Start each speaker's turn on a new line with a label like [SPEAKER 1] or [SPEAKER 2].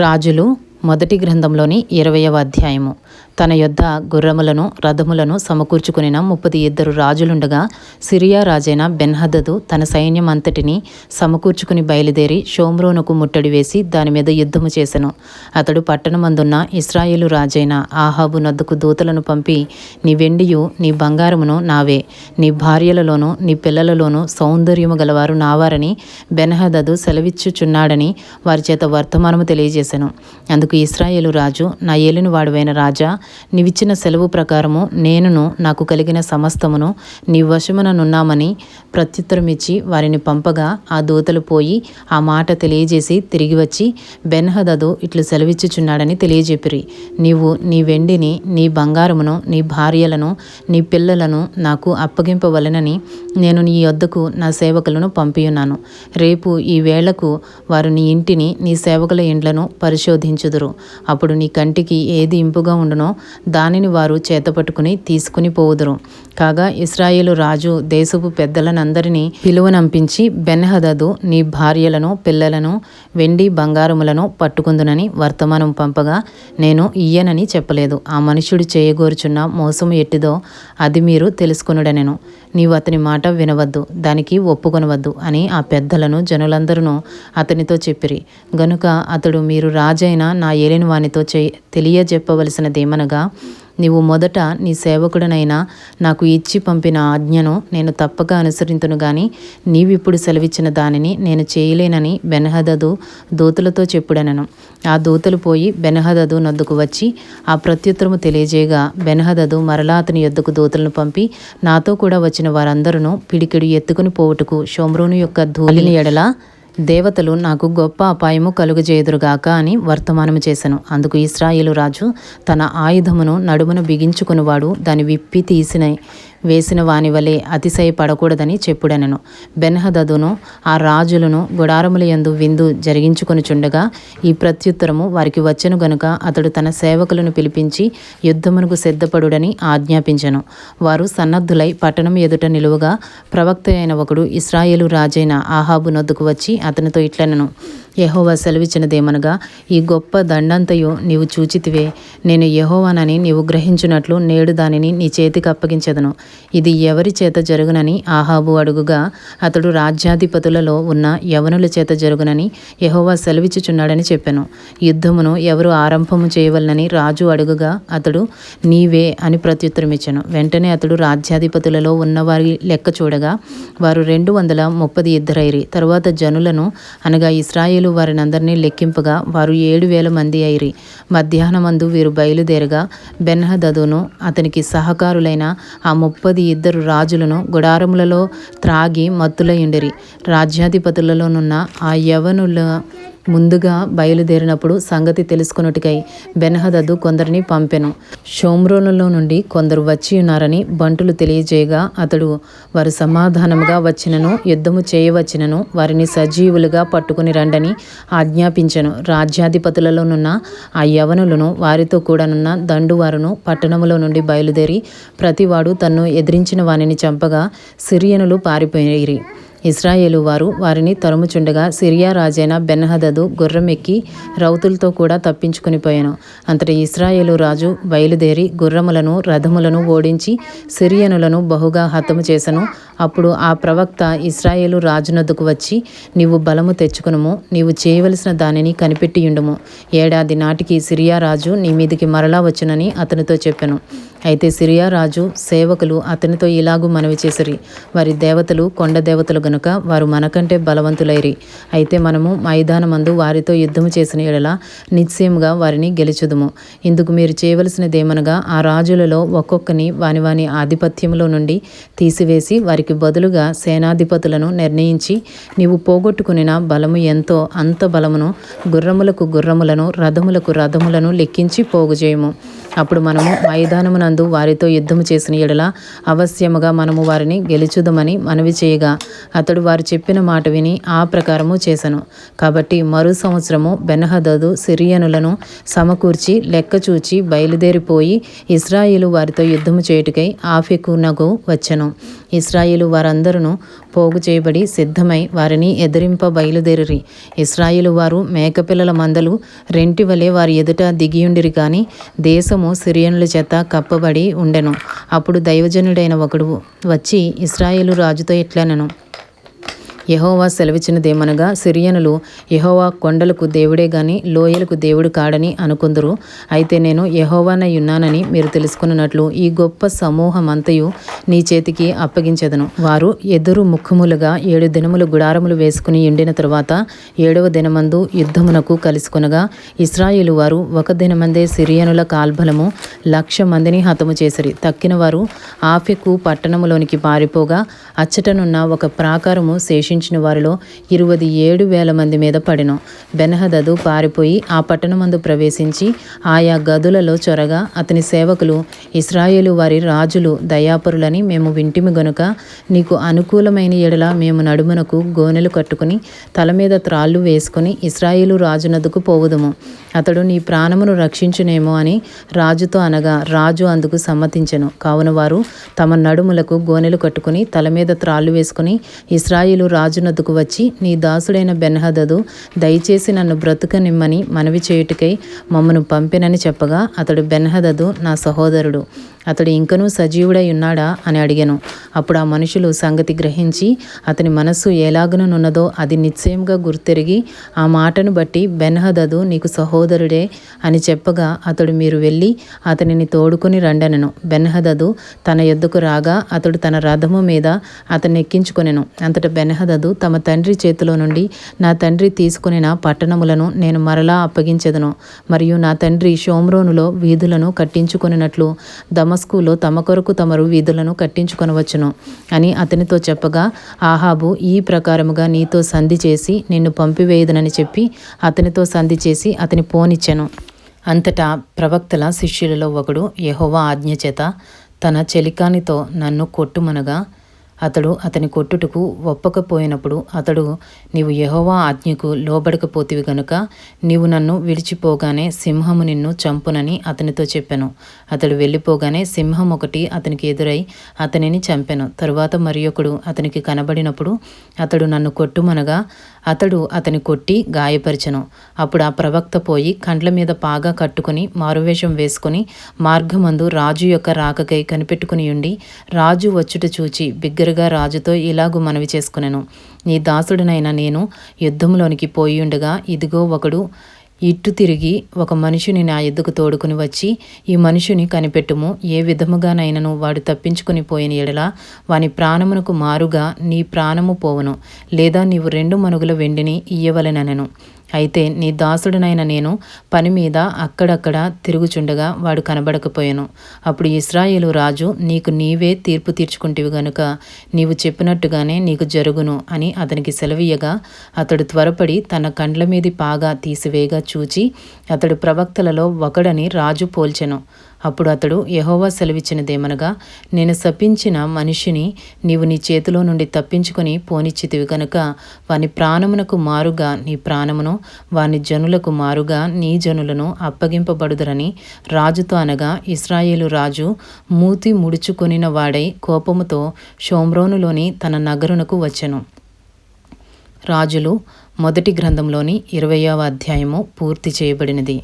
[SPEAKER 1] రాజులు మొదటి గ్రంథంలోని ఇరవయవ అధ్యాయము. తన యొద్ద గుర్రములను రథములను సమకూర్చుకునిన ముప్పది ఇద్దరు రాజులుండగా సిరియా రాజైన బెన్హదదు తన సైన్యం అంతటిని సమకూర్చుకుని బయలుదేరి షోమ్రోనుకు ముట్టడి వేసి దాని మీద యుద్ధము చేసెను. అతడు పట్టణమందున్న ఇస్రాయేలు రాజైన ఆహాబు నద్దుకు దూతలను పంపి నీ వెండియు నీ బంగారమును నావే. నీ భార్యలలోనూ నీ పిల్లలలోనూ సౌందర్యము గలవారు నావారని బెన్హదదు సెలవిచ్చుచున్నాడని వారి చేత వర్తమానము తెలియజేశాను అందుకు ఇస్రాయేలు రాజు నా ఏలినవాడువైన రాజా నీవిచ్చిన సెలవు ప్రకారము నేనును నాకు కలిగిన సమస్తమును నీ వశముననున్నామని ప్రత్యుత్తరమిచ్చి వారిని పంపగా ఆ దూతలు పోయి ఆ మాట తెలియజేసి తిరిగి వచ్చి బెన్హదదు ఇట్లు సెలవిచ్చుచున్నాడని తెలియజెప్పిరి. నీవు నీ వెండిని నీ బంగారమును నీ భార్యలను నీ పిల్లలను నాకు అప్పగింపవలెనని నేను నీ వద్దకు నా సేవకులను పంపియున్నాను. రేపు ఈ వేళకు వారు నీ ఇంటిని నీ సేవకుల ఇండ్లను పరిశోధించుదురు. అప్పుడు నీ కంటికి ఏది ఇంపుగా ఉండునో దానిని వారు చేతపట్టుకుని తీసుకుని పోవుదురు. కాగా ఇస్రాయేలు రాజు దేశపు పెద్దలనందరినీ పిలువనంపించి బెన్హదదు నీ భార్యలను పిల్లలను వెండి బంగారములను పట్టుకుందునని వర్తమానం పంపగా నేను ఇయ్యనని చెప్పలేదు. ఆ మనుష్యుడు చేయగోరుచున్న మోసము ఎట్టిదో అది మీరు తెలుసుకునుడనెను. నీవు అతని మాట వినవద్దు దానికి ఒప్పుకొనవద్దు అని ఆ పెద్దలను జనులందరూ అతనితో చెప్పిరి. గనుక అతడు మీరు రాజైన నా ఏలిన వానితో చే తెలియజెప్పవలసినదేమనగా నీవు మొదట నీ సేవకుడనైనా నాకు ఇచ్చి పంపిన ఆజ్ఞను నేను తప్పక అనుసరింతును గాని నీవిప్పుడు సెలవిచ్చిన దానిని నేను చేయలేనని బెనహదదు దూతలతో చెప్పుడనను. ఆ దూతలు పోయి బెనహదదు నద్దుకు వచ్చి ఆ ప్రత్యుత్తరము తెలియజేయగా బెనహదదు మరలా అతని యొద్దకు దూతలను పంపి నాతో కూడా వచ్చిన వారందరూ పిడికిడి ఎత్తుకుని పోవుటకు షోమ్రోను యొక్క ధూళిని ఎడల దేవతలు నాకు గొప్ప అపాయము కలుగజేయుదురుగాక అని వర్తమానము చేశాను అందుకు ఇస్రాయేలు రాజు తన ఆయుధమును నడుమున బిగించుకునివాడు దాని విప్పి తీసిన వేసిన వాని వలె అతిశయపడకూడదని చెప్పుడనను. బెన్హదదును ఆ రాజులను గుడారముల యందు విందు జరిగించుకొనుచుండగా ఈ ప్రత్యుత్తరము వారికి వచ్చను గనుక అతడు తన సేవకులను పిలిపించి యుద్ధమునకు సిద్ధపడుడని ఆజ్ఞాపించను. వారు సన్నద్ధులై పట్టణం ఎదుట నిలువగా ప్రవక్త అయిన ఒకడు ఇస్రాయేలు రాజైన ఆహాబు నొద్దుకు వచ్చి అతనితో ఇట్లా నేను యహోవా సెలవిచ్చినదేమనగా ఈ గొప్ప దండంతయు నీవు చూచితివే. నేను యహోవానని నీవు గ్రహించున్నట్లు నేడు దానిని నీ చేతికి అప్పగించదను. ఇది ఎవరి చేత జరుగునని ఆహాబు అడుగుగా అతడు రాజ్యాధిపతులలో ఉన్న యవనుల చేత జరుగునని యహోవా సెలవిచ్చుచున్నాడని చెప్పాను. యుద్ధమును ఎవరు ఆరంభము చేయవలనని రాజు అడుగుగా అతడు నీవే అని ప్రత్యుత్తరమిచ్చాను. వెంటనే అతడు రాజ్యాధిపతులలో ఉన్నవారి లెక్క చూడగా వారు రెండు వందల ముప్పది ఇద్దరైరి. తరువాత జనులను అనగా ఇస్రాయేలు వారినందరినీ లెక్కింపగా వారు ఏడు వేల మంది అయిరి. మధ్యాహ్నమందు వీరు బయలుదేరగా బెన్హదదును అతనికి సహకారులైన ఆ ముప్పది ఇద్దరు రాజులను గుడారములలో త్రాగి మత్తులయుండిరి. రాజ్యాధిపతులలోనున్న ఆ యవనుల ముందుగా బయలుదేరినప్పుడు సంగతి తెలుసుకున్నట్టుకై బెన్హదదు కొందరిని పంపెను. షోమ్రోనులో నుండి కొందరు వచ్చి ఉన్నారని బంటులు తెలియజేయగా అతడు వారు సమాధానముగా వచ్చినను యుద్ధము చేయవచ్చినను వారిని సజీవులుగా పట్టుకుని రండని ఆజ్ఞాపించెను. రాజ్యాధిపతులలోనున్న ఆ యవనులను వారితో కూడానున్న దండువారును పట్టణములో నుండి బయలుదేరి ప్రతివాడు తన్ను ఎదిరించిన వానిని చంపగా సిరియనులు పారిపోయిరి. ఇస్రాయేలు వారు వారిని తరుముచుండగా సిరియా రాజైన బెన్హదదు గుర్రం ఎక్కి రౌతులతో కూడా తప్పించుకుని పోయాను. అంతటి ఇస్రాయేలు రాజు బయలుదేరి గుర్రములను రథములను ఓడించి సిరియనులను బహుగా హతము చేసను. అప్పుడు ఆ ప్రవక్త ఇస్రాయేలు రాజునద్దుకు వచ్చి నీవు బలము తెచ్చుకునుము నీవు చేయవలసిన దానిని కనిపెట్టియుండుము. ఏడాది నాటికి సిరియా రాజు నీ మీదికి మరలా వచ్చునని అతనితో చెప్పాను. అయితే సిరియా రాజు సేవకులు అతనితో ఇలాగూ మనవి చేసిరి. వారి దేవతలు కొండ దేవతలు గనుక వారు మనకంటే బలవంతులైరి. అయితే మనము మైదానమందు వారితో యుద్ధము చేసిన ఎడల నిశ్చయముగా వారిని గెలుచుదుము. ఇందుకు మీరు చేయవలసినదేమనగా ఆ రాజులలో ఒక్కొక్కని వాని వాని ఆధిపత్యంలో నుండి తీసివేసి వారికి బదులుగా సేనాధిపతులను నిర్ణయించి నీవు పోగొట్టుకునిన బలము ఎంతో అంత బలమును గుర్రములకు గుర్రములను రథములకు రథములను లెక్కించి పోగుచేయము అప్పుడు మనము మైదానమునందు వారితో యుద్ధము చేసిన ఎడల అవశ్యముగా మనము వారిని గెలుచుదమని మనవి చేయగా అతడు వారు చెప్పిన మాట విని ఆ ప్రకారము చేశాను కాబట్టి మరు సంవత్సరము బెనహదదు సిరియనులను సమకూర్చి లెక్క చూచి బయలుదేరిపోయి ఇస్రాయిలు వారితో యుద్ధము చేయుటకై ఆఫెకునకు వచ్చెను. ఇస్రాయేలు వారందరూ పోగు చేయబడి సిద్ధమై వారిని ఎదిరింప బయలుదేరిరి. ఇస్రాయిలు వారు మేకపిల్లల మందలు రెంటి వలె వారి ఎదుట దిగియుండిరి కానీ దేశము సిరియనుల చేత కప్పబడి ఉండెను. అప్పుడు దైవజనుడైన ఒకడు వచ్చి ఇస్రాయేలు రాజుతో ఇట్లనెను యహోవా సెలవిచ్చినదేమనగా సిరియనులు యహోవా కొండలకు దేవుడే గాని లోయలకు దేవుడు కాడని అనుకుందరు. అయితే నేను యహోవానై ఉన్నానని మీరు తెలుసుకున్నట్లు ఈ గొప్ప సమూహమంతయు నీ చేతికి అప్పగించదను. వారు ఎదురు ముఖములుగా ఏడు దినములు గుడారములు వేసుకుని ఎండిన తరువాత ఏడవ దినమందు యుద్ధమునకు కలుసుకునగా ఇస్రాయేలు వారు ఒక దినమందే సిరియనుల కాల్బలము లక్ష మందిని హతము చేసిరి. తక్కిన వారు ఆఫెకు పట్టణములోనికి పారిపోగా అచ్చటనున్న ఒక ప్రాకారము మరణించిన వారిలో ఇరవై ఏడు వేల మంది మీద పడెను. బెనహదదు పారిపోయి ఆ పట్టణమందు ప్రవేశించి ఆయా గదులలో చొరగా అతని సేవకులు ఇస్రాయేలు వారి రాజులు దయాపరులని మేము వింటిమి గనుక నీకు అనుకూలమైన ఎడల మేము నడుమునకు గోనెలు కట్టుకుని తల మీద త్రాళ్ళు వేసుకుని ఇస్రాయేలు రాజునదుకు పోవుదుము. అతడు నీ ప్రాణమును రక్షించునేమో అని రాజుతో అనగా రాజు అందుకు సమ్మతించెను. కావున వారు తమ నడుములకు గోనెలు కట్టుకుని తల మీద త్రాళ్ళు వేసుకుని ఇస్రాయేలు రాజునద్దుకు వచ్చి నీ దాసుడైన బెన్హదదు దయచేసి నన్ను బ్రతుకనిమ్మని మనవి చేయుటకై మమ్మను పంపినని చెప్పగా అతడు బెన్హదదు నా సహోదరుడు. అతడు ఇంకనూ సజీవుడై ఉన్నాడా అని అడిగాను. అప్పుడు ఆ మనుషులు సంగతి గ్రహించి అతని మనస్సు ఎలాగనున్నదో అది నిశ్చయంగా గుర్తెరిగి ఆ మాటను బట్టి బెన్హదదు నీకు సహోదరుడే అని చెప్పగా అతడు మీరు వెళ్ళి అతనిని తోడుకొని రండనను. బెన్హదదు తన యొద్దకు రాగా అతడు తన రథము మీద అతన్ని ఎక్కించుకొనెను అంతట బెన్హదదు తమ తండ్రి చేతిలో నుండి నా తండ్రి తీసుకునిన పట్టణములను నేను మరలా అప్పగించెదను. మరియు నా తండ్రి షోమ్రోనులో వీధులను కట్టించుకొనినట్లు దమస్కులో తమ కొరకు తమరు వీధులను కట్టించుకొనవచ్చును అని అతనితో చెప్పగా ఆహాబు ఈ ప్రకారముగా నీతో సంధి చేసి నిన్ను పంపివేయదునని చెప్పి అతనితో సంధి చేసి అతని పోనిచ్చెను. అంతటా ప్రవక్తల శిష్యులలో ఒకడు యహోవా ఆజ్ఞ చేత తన చెలికానితో నన్ను కొట్టుమనగా అతడు అతని కొట్టుటకు ఒప్పకపోయినప్పుడు అతడు నీవు యహోవా ఆజ్ఞకు లోబడకపోతివి గనుక నీవు నన్ను విడిచిపోగానే సింహము నిన్ను చంపునని అతనితో చెప్పెను. అతడు వెళ్ళిపోగానే సింహం ఒకటి అతనికి ఎదురై అతనిని చంపెను. తరువాత మరి ఒకడు అతనికి కనబడినప్పుడు అతడు నన్ను కొట్టుమనగా అతడు అతని కొట్టి గాయపరిచెను. అప్పుడు ఆ ప్రవక్త పోయి కండ్ల మీద పాగా కట్టుకుని మారువేషం వేసుకుని మార్గమందు రాజు యొక్క రాకకై కనిపెట్టుకుని ఉండి రాజు వచ్చుట చూచి బిగ్గరగా రాజుతో ఇలాగు మనవి చేసుకునెను. నీ దాసుడనైన నేను యుద్ధంలోనికి పోయి ఉండగా ఇదిగో ఒకడు ఇట్టు తిరిగి ఒక మనుషుని నా ఎద్దుకు తోడుకుని వచ్చి ఈ మనుషుని కనిపెట్టుము. ఏ విధముగానైనను వాడు తప్పించుకుని పోయిన ఎడల వాని ప్రాణమునకు మారుగా నీ ప్రాణము పోవును లేదా నీవు రెండు మనుగుల వెండిని ఇయ్యవలెననెను అయితే నీ దాసుడనైన నేను పని మీద అక్కడక్కడ తిరుగుచుండగా వాడు కనబడకపోయాను. అప్పుడు ఇస్రాయేలు రాజు నీకు నీవే తీర్పు తీర్చుకుంటివి గనుక నీవు చెప్పినట్టుగానే నీకు జరుగును అని అతనికి సెలవీయగా అతడు త్వరపడి తన కండ్ల మీది పాగా తీసివేయగా చూచి అతడు ప్రవక్తలలో ఒకడని రాజు పోల్చెను. అప్పుడు అతడు యహోవా సెలవిచ్చినదేమనగా నేను శపించిన మనిషిని నీవు నీ చేతిలో నుండి తప్పించుకొని పోనిచ్చితివి గనుక వాని ప్రాణమునకు మారుగా నీ ప్రాణమును వాని జనులకు మారుగా నీ జనులను అప్పగింపబడుదరని రాజుతో అనగా ఇస్రాయేలు రాజు మూతి ముడుచుకొనిన వాడై కోపముతో షోమ్రోనులోని తన నగరునకు వచ్చెను. రాజులు మొదటి గ్రంథంలోని ఇరవయవ అధ్యాయము పూర్తి చేయబడినది.